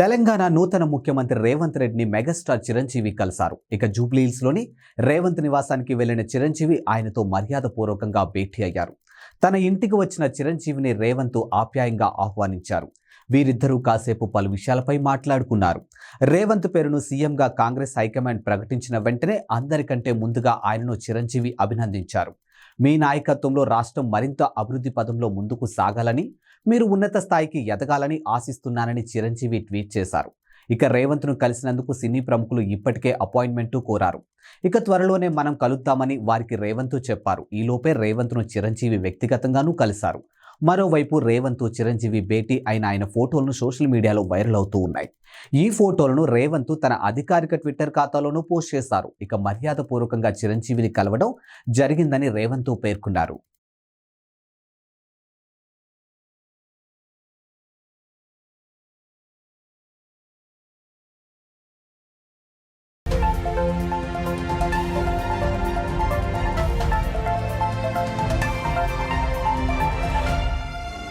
తెలంగాణ నూతన ముఖ్యమంత్రి రేవంత్ రెడ్డిని మెగాస్టార్ చిరంజీవి కలిశారు. ఇక జూబ్లీహిల్స్లోని రేవంత్ నివాసానికి వెళ్ళిన చిరంజీవి ఆయనతో మర్యాదపూర్వకంగా భేటీ అయ్యారు. తన ఇంటికి వచ్చిన చిరంజీవిని రేవంత్ ఆప్యాయంగా ఆహ్వానించారు. వీరిద్దరూ కాసేపు పలు విషయాలపై మాట్లాడుకున్నారు. రేవంత్ పేరును సీఎంగా కాంగ్రెస్ హైకమాండ్ ప్రకటించిన వెంటనే అందరికంటే ముందుగా ఆయనను చిరంజీవి అభినందించారు. మీ నాయకత్వంలో రాష్ట్రం మరింత అభివృద్ధి పదంలో ముందుకు సాగాలని మీరు ఉన్నత స్థాయికి ఎదగాలని ఆశిస్తున్నానని చిరంజీవి ట్వీట్ చేశారు. ఇక రేవంత్ను కలిసినందుకు సినీ ప్రముఖులు ఇప్పటికే అపాయింట్మెంట్ కోరారు. ఇక త్వరలోనే మనం కలుద్దామని వారికి రేవంత్ చెప్పారు. ఈలోపే రేవంత్ను చిరంజీవి వ్యక్తిగతంగానూ కలిశారు. మరోవైపు రేవంత్ చిరంజీవి భేటీ అయిన ఆయన ఫోటోలను సోషల్ మీడియాలో వైరల్ అవుతూ ఉన్నాయి. ఈ ఫోటోలను రేవంత్ తన అధికారిక ట్విట్టర్ ఖాతాలోనూ పోస్ట్ చేశారు. ఇక మర్యాదపూర్వకంగా చిరంజీవిని కలవడం జరిగిందని రేవంత్ పేర్కొన్నారు.